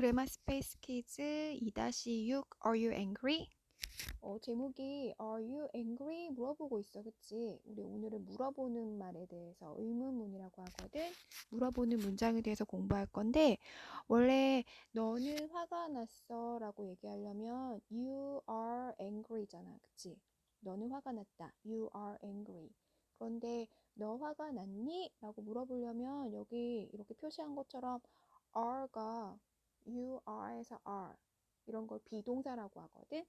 그레마 스페이스 키즈 2-6 Are you angry? 어, 제목이 Are you angry? 물어보고 있어, 그치? 우리 오늘은 물어보는 말에 대해서 의문문이라고 하거든. 물어보는 문장에 대해서 공부할 건데 원래 너는 화가 났어 라고 얘기하려면 You are angry잖아, 그치? 너는 화가 났다. You are angry. 그런데 너 화가 났니? 라고 물어보려면 여기 이렇게 표시한 것처럼 are가 are에서 are 이런 걸 비동사라고 하거든.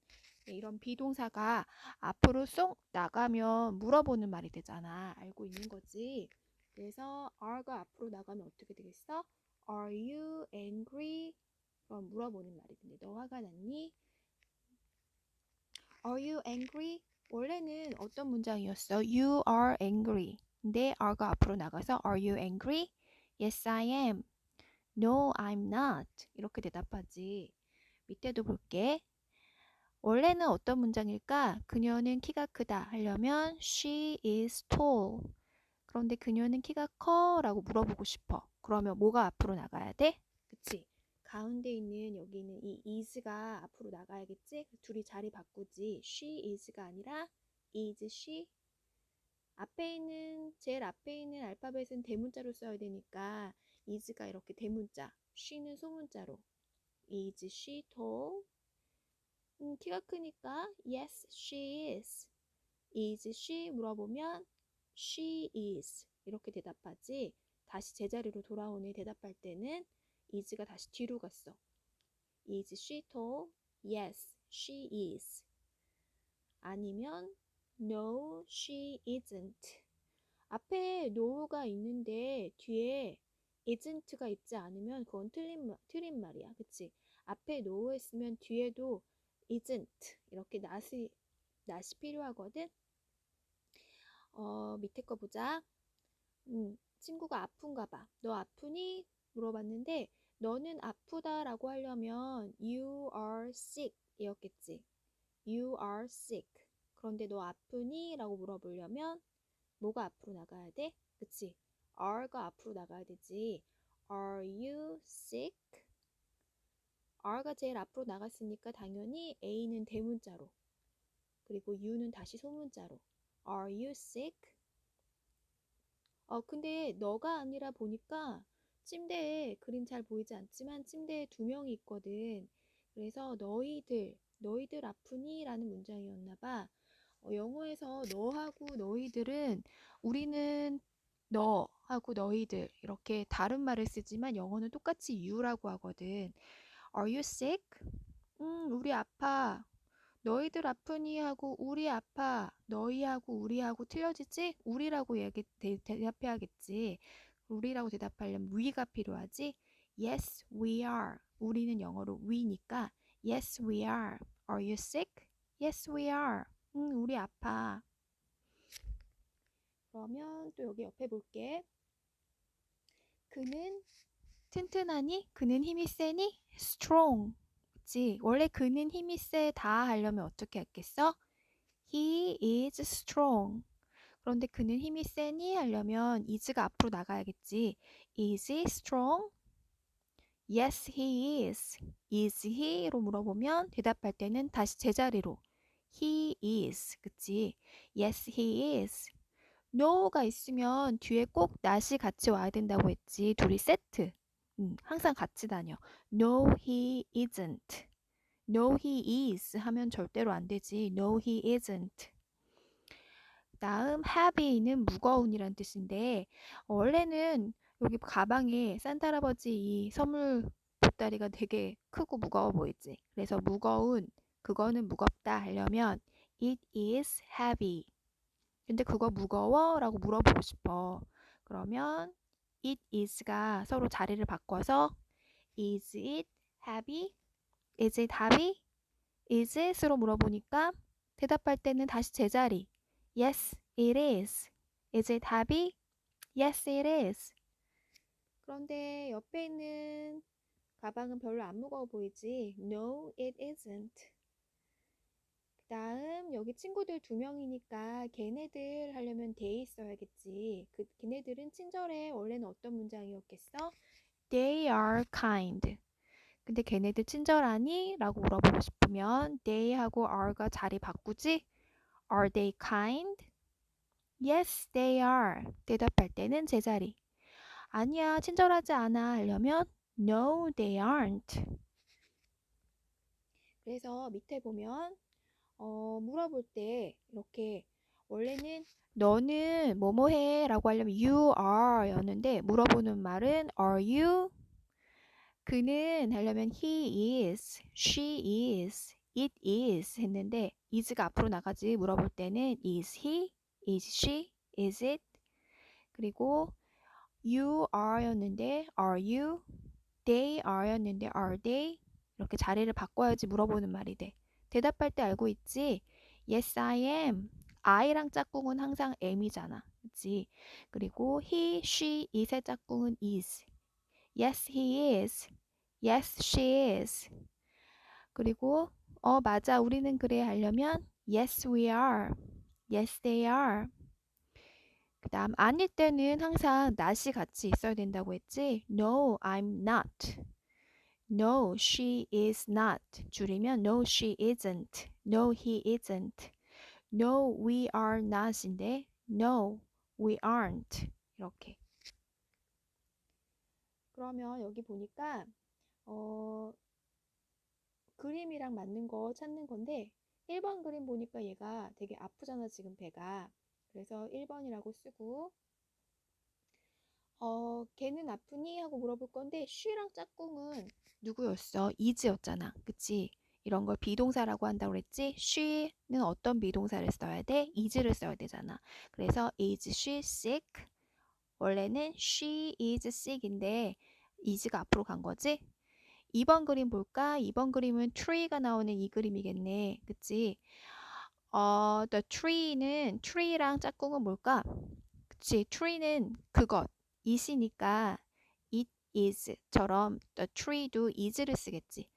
네, 이런 비동사가 앞으로 쏙 나가면 물어보는 말이 되잖아. 알고 있는 거지. 그래서 are가 앞으로 나가면 어떻게 되겠어? Are you angry? 그럼 물어보는 말이 되는데 너 화가 났니? Are you angry? 원래는 어떤 문장이었어? You are angry. 근데 are가 앞으로 나가서 Are you angry? Yes, I am. No, I'm not. 이렇게 대답하지. 밑에도 볼게. 원래는 어떤 문장일까? 그녀는 키가 크다 하려면 She is tall. 그런데 그녀는 키가 커 라고 물어보고 싶어. 그러면 뭐가 앞으로 나가야 돼? 그치? 가운데 있는 여기는 이 is가 앞으로 나가야겠지? 둘이 자리 바꾸지. She is가 아니라 is she. 앞에 있는 제일 앞에 있는 알파벳은 대문자로 써야 되니까 is가 이렇게 대문자, she는 소문자로. is she tall? 음, 키가 크니까 yes, she is. is she 물어보면 she is 이렇게 대답하지. 다시 제자리로 돌아오네 대답할 때는 is가 다시 뒤로 갔어. is she tall? yes, she is. 아니면 No, she isn't. 앞에 no가 있는데 뒤에 isn't가 있지 않으면 그건 틀린, 틀린 말이야. 그치? 앞에 no 했으면 뒤에도 isn't 이렇게 낫이, 낫이 필요하거든. 어, 밑에 거 보자. 음, 친구가 아픈가 봐. 너 아프니? 물어봤는데 너는 아프다라고 하려면 you are sick 이었겠지. you are sick. 그런데 너 아프니? 라고 물어보려면 뭐가 앞으로 나가야 돼? 그치? Are가 앞으로 나가야 되지. Are you sick? are가 제일 앞으로 나갔으니까 당연히 A는 대문자로 그리고 U는 다시 소문자로 Are you sick? 어 근데 너가 아니라 보니까 침대에 그림 잘 보이지 않지만 침대에 두 명이 있거든. 그래서 너희들 너희들 아프니? 라는 문장이었나 봐. 어, 영어에서 너하고 너희들은 우리는 너 하고 너희들 이렇게 다른 말을 쓰지만 영어는 똑같이 you라고 하거든. Are you sick? 음, 우리 아파. 너희들 아프니 하고 우리 아파. 너희하고 우리하고 틀려지지? 우리라고 얘기 대, 대답해야겠지. 우리라고 대답하려면 we가 필요하지. Yes, we are. 우리는 영어로 we니까 Yes, we are. Are you sick? Yes, we are. 응, 우리 아파. 그러면 또 여기 옆에 볼게. 그는 튼튼하니? 그는 힘이 세니? strong. 그치? 원래 그는 힘이 세다 하려면 어떻게 했겠어? He is strong. 그런데 그는 힘이 세니? 하려면 is가 앞으로 나가야겠지. Is he strong? Yes, he is. Is he로 물어보면 대답할 때는 다시 제자리로 He is. 그치? Yes, he is. No가 있으면 뒤에 꼭 not이 같이 와야 된다고 했지. 둘이 세트. 음, 항상 같이 다녀. No, he isn't. No, he is 하면 절대로 안 되지. No, he isn't. 다음 heavy는 무거운이란 뜻인데 원래는 여기 가방에 산타 할아버지 이 선물 보따리가 되게 크고 무거워 보이지. 그래서 무거운 그거는 무겁다 하려면 it is heavy. 근데 그거 무거워? 라고 물어보고 싶어. 그러면 it is가 서로 자리를 바꿔서 is it heavy? is it heavy? is it으로 물어보니까 대답할 때는 다시 제자리. yes, it is. is it heavy? yes, it is. 그런데 옆에 있는 가방은 별로 안 무거워 보이지? no, it isn't. 다음 여기 친구들 두 명이니까 걔네들 하려면 they 써야겠지. 그 걔네들은 친절해. 원래는 어떤 문장이었겠어? They are kind. 근데 걔네들 친절하니? 라고 물어보고 싶으면 they하고 are가 자리 바꾸지? Are they kind? Yes, they are. 대답할 때는 제자리. 아니야, 친절하지 않아 하려면 No, they aren't. 그래서 밑에 보면 어, 물어볼 때 이렇게 원래는 너는 뭐뭐 해? 라고 하려면 you are 였는데 물어보는 말은 are you? 그는 하려면 he is, she is, it is 했는데 is가 앞으로 나가지 물어볼 때는 is he, is she, is it? 그리고 you are 였는데 are you, they are 였는데 are they? 이렇게 자리를 바꿔야지 물어보는 말이 돼. 대답할 때 알고 있지? Yes, I am. I랑 짝꿍은 항상 am이잖아. 그치? 그리고 he, she, it의 짝꿍은 is. Yes, he is. Yes, she is. 그리고 어, 맞아. 우리는 그래 하려면 Yes, we are. Yes, they are. 그 다음 아닐 때는 항상 not이 같이 있어야 된다고 했지? No, I'm not. No, she is not. 줄이면 no, she isn't. No, he isn't. No, we are not인데 no, we aren't. 이렇게. 그러면 여기 보니까 어, 그림이랑 맞는 거 찾는 건데 1번 그림 보니까 얘가 되게 아프잖아 지금 배가 그래서 1번이라고 쓰고 어, 걔는 아프니? 하고 물어볼 건데 she랑 짝꿍은 누구였어? is였잖아. 그치? 이런 걸 비동사라고 한다고 그랬지? she는 어떤 비동사를 써야 돼? is를 써야 되잖아. 그래서 is she sick? 원래는 she is sick인데 is가 앞으로 간 거지? 2번 그림 볼까? 2번 그림은 tree가 나오는 이 그림이겠네. 그치? 어, the tree는 tree랑 짝꿍은 뭘까? 그치? tree는 그것, it이니까 it is처럼 the tree도 is를 쓰겠지.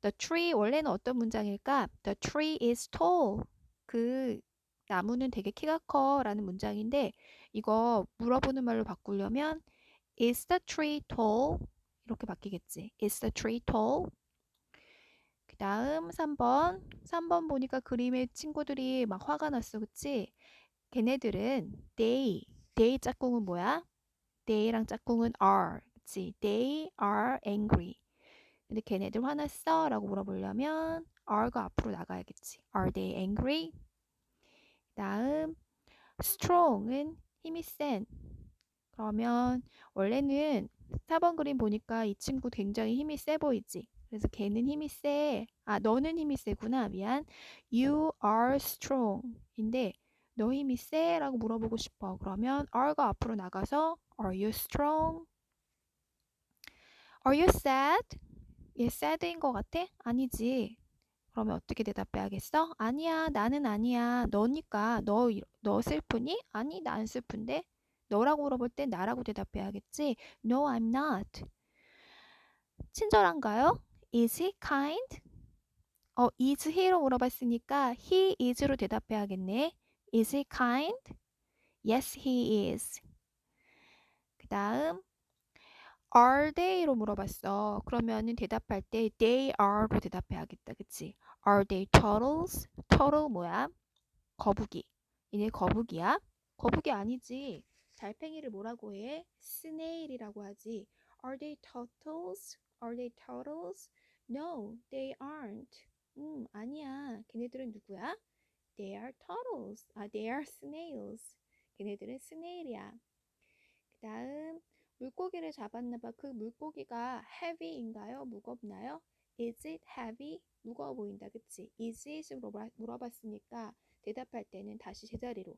The tree 원래는 어떤 문장일까? The tree is tall. 그 나무는 되게 키가 커라는 문장인데 이거 물어보는 말로 바꾸려면 Is the tree tall? 이렇게 바뀌겠지. Is the tree tall? 그 다음 3번. 3번 보니까 그림의 친구들이 막 화가 났어. 그치? 걔네들은 they. they 짝꿍은 뭐야? They랑 짝꿍은 are. 그치? They are angry. 근데 걔네들 화났어? 라고 물어보려면 are가 앞으로 나가야겠지. Are they angry? 다음 strong은 힘이 센. 그러면 원래는 4번 그림 보니까 이 친구 굉장히 힘이 세 보이지. 그래서 걔는 힘이 세. 아, 너는 힘이 세구나. 미안. You are strong. 인데 너 힘이 세? 라고 물어보고 싶어. 그러면 are가 앞으로 나가서 Are you strong? Are you sad? 얘 sad인 것 같아? 아니지. 그러면 어떻게 대답해야겠어? 아니야, 나는 아니야. 너니까 너, 너 슬프니? 아니, 나 안 슬픈데. 너라고 물어볼 땐 나라고 대답해야겠지. No, I'm not. 친절한가요? Is he kind? 어, is he로 물어봤으니까 he is로 대답해야겠네. Is he kind? Yes, he is. 그 다음 are they로 물어봤어. 그러면은 대답할 때 they are로 대답해야겠다. 그치? Are they turtles? turtle 뭐야? 거북이. 얘네 거북이야? 거북이 아니지. 달팽이를 뭐라고 해? snail이라고 하지. Are they turtles? Are they turtles? No, they aren't. 음, 아니야. 걔네들은 누구야? They are turtles. 아, they are snails. 걔네들은 snail이야. 그 다음 물고기를 잡았나봐. 그 물고기가 heavy인가요? 무겁나요? Is it heavy? 무거워 보인다. 그치? Is it으로 물어봤으니까 대답할 때는 다시 제자리로.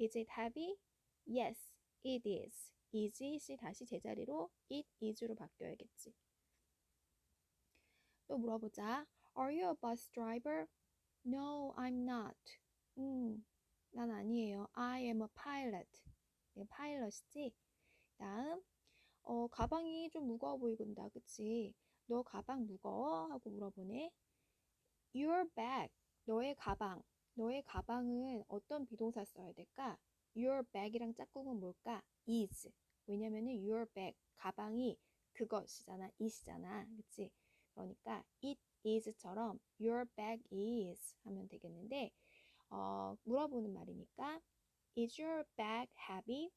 Is it heavy? Yes, it is. Is it이 다시 제자리로 it is로 바뀌어야겠지. 또 물어보자. Are you a bus driver? No, I'm not. 음, 난 아니에요. I am a pilot. 네, 파일럿이지? 다음, 어, 가방이 좀 무거워 보이군다. 그치? 너 가방 무거워? 하고 물어보네. Your bag. 너의 가방. 너의 가방은 어떤 비동사 써야 될까? Your bag이랑 짝꿍은 뭘까? is. 왜냐면은 your bag. 가방이 그것이잖아. it이잖아. 그치? 그러니까 it is처럼 your bag is 하면 되겠는데 어, 물어보는 말이니까 is your bag heavy?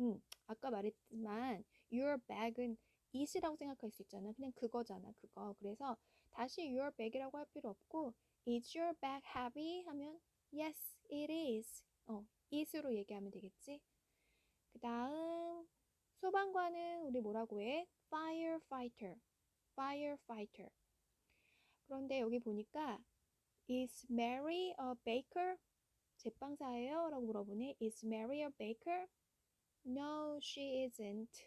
음, 아까 말했지만 your bag은 it이라고 생각할 수 있잖아. 그냥 그거잖아. 그거. 그래서 다시 your bag이라고 할 필요 없고 is your bag heavy? 하면 yes, it is. 어, it으로 얘기하면 되겠지? 그 다음 소방관은 우리 뭐라고 해? firefighter. Firefighter. 그런데 여기 보니까 is Mary a baker? 제빵사예요? 라고 물어보네. is Mary a baker? No, she isn't.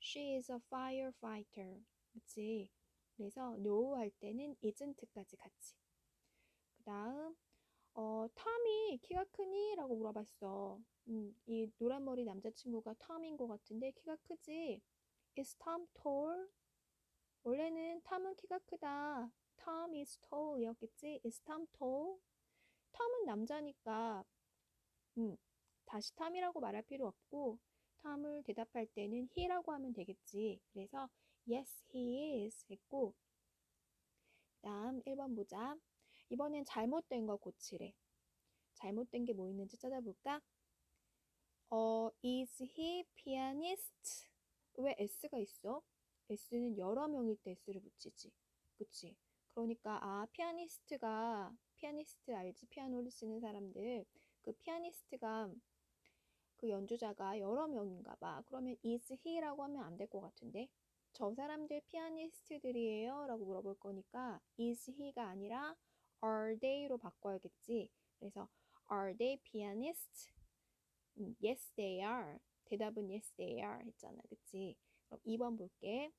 She is a firefighter. 그치? 그래서 no 할 때는 isn't까지 같이. 그 다음 어, 탐이 키가 크니? 라고 물어봤어. 음, 이 노란머리 남자친구가 탐인 것 같은데 키가 크지? Is Tom tall? 원래는 탐은 키가 크다. Tom is tall 이었겠지? Is Tom tall? 톰은 남자니까 음, 다시 탐이라고 말할 필요 없고 탐을 대답할 때는 he라고 하면 되겠지. 그래서 yes, he is 했고 다음 1번 보자. 이번엔 잘못된 거 고치래. 잘못된 게 뭐 있는지 찾아볼까? 어, is he pianist? 왜 s가 있어? S는 여러 명일 때 s를 붙이지. 그치? 그러니까 아, 피아니스트가 피아니스트 알지? 피아노를 치는 사람들. 그 피아니스트가 그 연주자가 여러 명인가 봐. 그러면 is he라고 하면 안 될 것 같은데. 저 사람들 피아니스트들이에요? 라고 물어볼 거니까 is he가 아니라 are they로 바꿔야겠지. 그래서 are they pianists? 음, yes, they are. 대답은 yes, they are 했잖아. 그치? 그럼 2번 볼게.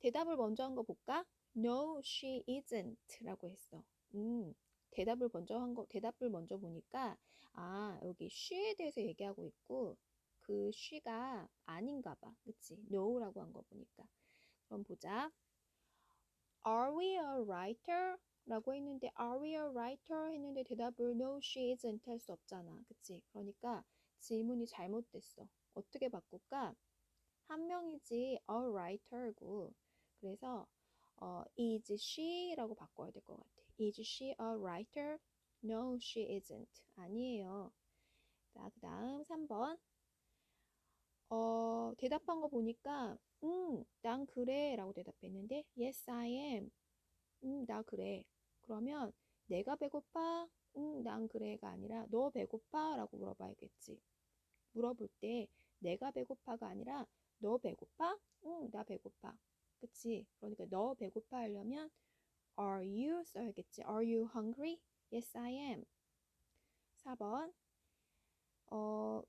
대답을 먼저 한 거 볼까? No, she isn't 라고 했어. 음, 대답을 먼저 한 거, 대답을 먼저 보니까, 아, 여기 she에 대해서 얘기하고 있고, 그 she가 아닌가 봐. 그치? no라고 한 거 보니까. 그럼 보자. Are we a writer? 라고 했는데 are we a writer? 했는데 대답을 no, she isn't 할 수 없잖아. 그치? 그러니까 질문이 잘못됐어. 어떻게 바꿀까? 한 명이지 a writer고 그래서 어, is she라고 바꿔야 될 것 같아. Is she a writer? No, she isn't. 아니에요. 자, 그 다음 3번. 어, 대답한 거 보니까 음, 난 그래 라고 대답했는데 Yes, I am. 음, 나 그래. 그러면 내가 배고파? 응, 난 그래가 아니라 너 배고파? 라고 물어봐야겠지. 물어볼 때 내가 배고파가 아니라 너 배고파? 응, 나 배고파. 그치? 그러니까 너 배고파 하려면 are you 써야겠지. Are you hungry? Yes, I am. 4번. 어,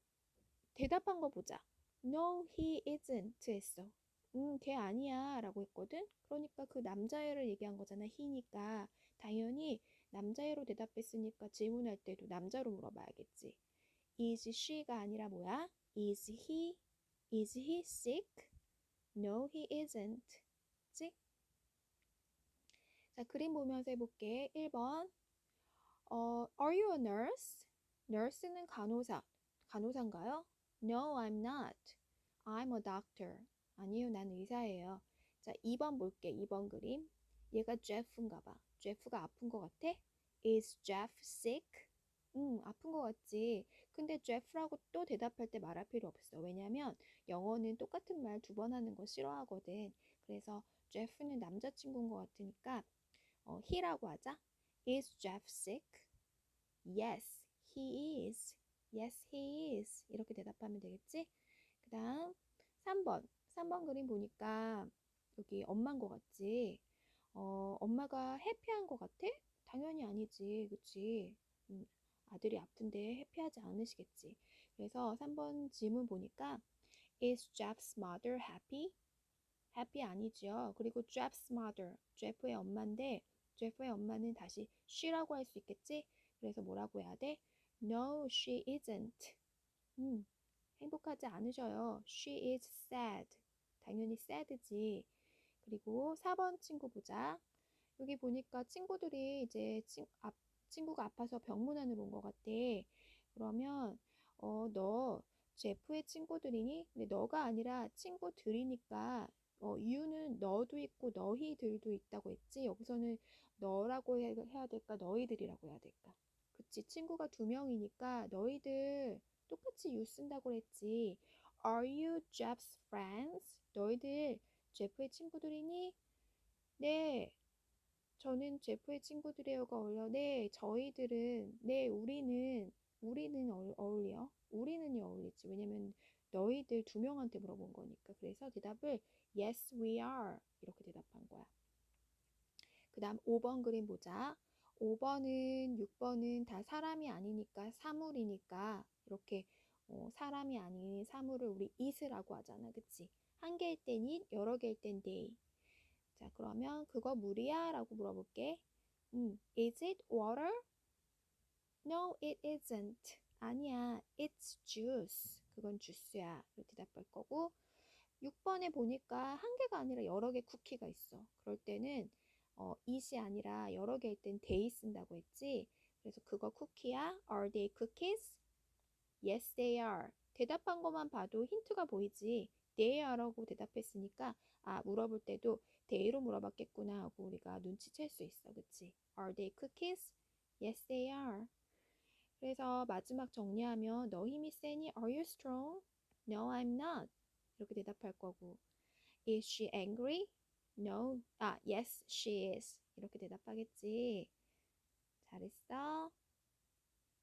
대답한 거 보자. No, he isn't 했어. 응, 걔 아니야 라고 했거든. 그러니까 그 남자애를 얘기한 거잖아. he니까. 당연히 남자애로 대답했으니까 질문할 때도 남자로 물어봐야겠지. Is she가 아니라 뭐야? Is he? Is he sick? No, he isn't. 지? 자, 그림 보면서 해볼게. 1번. 어, are you a nurse? nurse는 간호사. 간호사인가요? No, I'm not. I'm a doctor. 아니요, 난 의사예요. 자, 2번 볼게. 2번 그림. 얘가 Jeff인가 봐. Jeff가 아픈 것 같아? Is Jeff sick? 응, 아픈 것 같지. 근데 Jeff라고 또 대답할 때 말할 필요 없어. 왜냐면 영어는 똑같은 말 두 번 하는 거 싫어하거든. 그래서 Jeff는 남자친구인 것 같으니까 어, he라고 하자. Is Jeff sick? Yes, he is. Yes, he is. 이렇게 대답하면 되겠지? 그 다음 3번. 3번 그림 보니까 여기 엄마인 것 같지? 어, 엄마가 해피한 것 같아? 당연히 아니지. 그치? 음, 아들이 아픈데 해피하지 않으시겠지. 그래서 3번 질문 보니까 Is Jeff's mother happy? happy 아니죠. 그리고 Jeff's mother, Jeff의 엄마인데 Jeff의 엄마는 다시 she라고 할 수 있겠지? 그래서 뭐라고 해야 돼? No, she isn't. 음, 행복하지 않으셔요. She is sad. 당연히 sad지. 그리고 4번 친구 보자. 여기 보니까 친구들이 이제 친, 아, 친구가 아파서 병문안으로 온 것 같아. 그러면 어, 너 제프의 친구들이니? 근데 너가 아니라 친구들이니까 어, you는 너도 있고 너희들도 있다고 했지. 여기서는 너라고 해- 해야 될까? 너희들이라고 해야 될까? 그치. 친구가 두 명이니까 너희들 똑같이 you 쓴다고 그랬지. Are you Jeff's friends? 너희들 제프의 친구들이니? 네. 저는 제프의 친구들이에요가 어울려. 네, 저희들은, 네, 우리는, 우리는 어, 어울려. 우리는이 어울리지. 왜냐면 너희들 두 명한테 물어본 거니까. 그래서 대답을 Yes, we are. 이렇게 대답한 거야. 그 다음 5번 그림 보자. 5번은 6번은 다 사람이 아니니까 사물이니까 이렇게 어, 사람이 아닌 사물을 우리 it라고 하잖아. 그치? 한 개일 땐 it, 여러 개일 땐 they. 자, 그러면 그거 물이야? 라고 물어볼게. 음, is it water? No, it isn't. 아니야, it's juice. 그건 주스야. 이렇게 대답할 거고. 6번에 보니까 한 개가 아니라 여러 개 쿠키가 있어. 그럴 때는 어, it이 아니라 여러 개일 땐 they 쓴다고 했지. 그래서 그거 쿠키야? Are they cookies? Yes, they are. 대답한 것만 봐도 힌트가 보이지. they are라고 대답했으니까 아 물어볼 때도 they로 물어봤겠구나 하고 우리가 눈치챌 수 있어. 그치? Are they cookies? Yes, they are. 그래서 마지막 정리하면 너 힘이 세니? Are you strong? No, I'm not. 이렇게 대답할 거고 Is she angry? No. 아, yes, she is. 이렇게 대답하겠지. 잘했어.